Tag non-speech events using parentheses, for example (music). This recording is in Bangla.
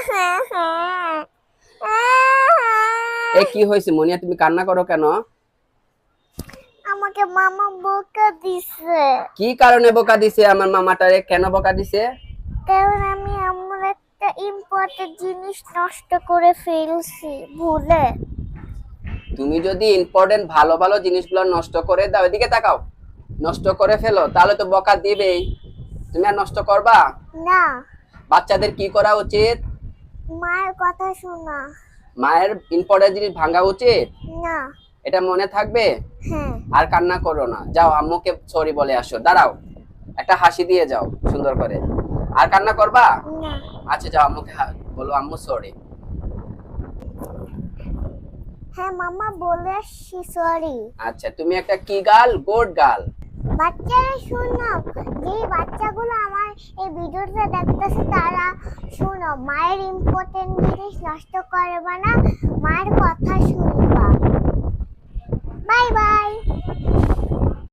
(laughs) এ কি হয়েছে মনিয়া? তুমি কান্না করো কেন? আমাকে মামা বোকা দিছে। কি কারণে বোকা দিছে? আমার মামাটারে কেন বোকা দিছে? কারণ আমি এমন একটা ইম্পর্টেন্ট জিনিস নষ্ট করে ফেলছি ভুলে। তুমি যদি ইম্পর্টেন্ট ভালো ভালো জিনিসগুলো নষ্ট করে দাও এদিকে তাকাও। নষ্ট করে ফেলো তাহলে তো বকা দিবেই। তুমি আর নষ্ট করবা? না। বাচ্চাদের কি করা উচিত? মায়ের কথা শোনা। মায়ের ইম্পর্টেন্ট জিনিস ভাঙা উচিত? না। এটা মনে থাকবে? হ্যাঁ। আর কান্না করো না। যাও আম্মুকে সরি বলে আসো। দাঁড়াও। একটা হাসি দিয়ে যাও সুন্দর করে। আর কান্না করবা? না। আচ্ছা যাও আম্মুকে বলো আম্মু সরি হ্যাঁ মামা বলে সরি আচ্ছা তুমি একটা কি গাল? গুড গাল। বাচ্চারা শোনো আমার এই ভিডিওটা দেখতেছে তারা শুনো মায়ের ইম্পর্টেন্ট জিনিস নষ্ট করবে না। মায়ের কথা বাই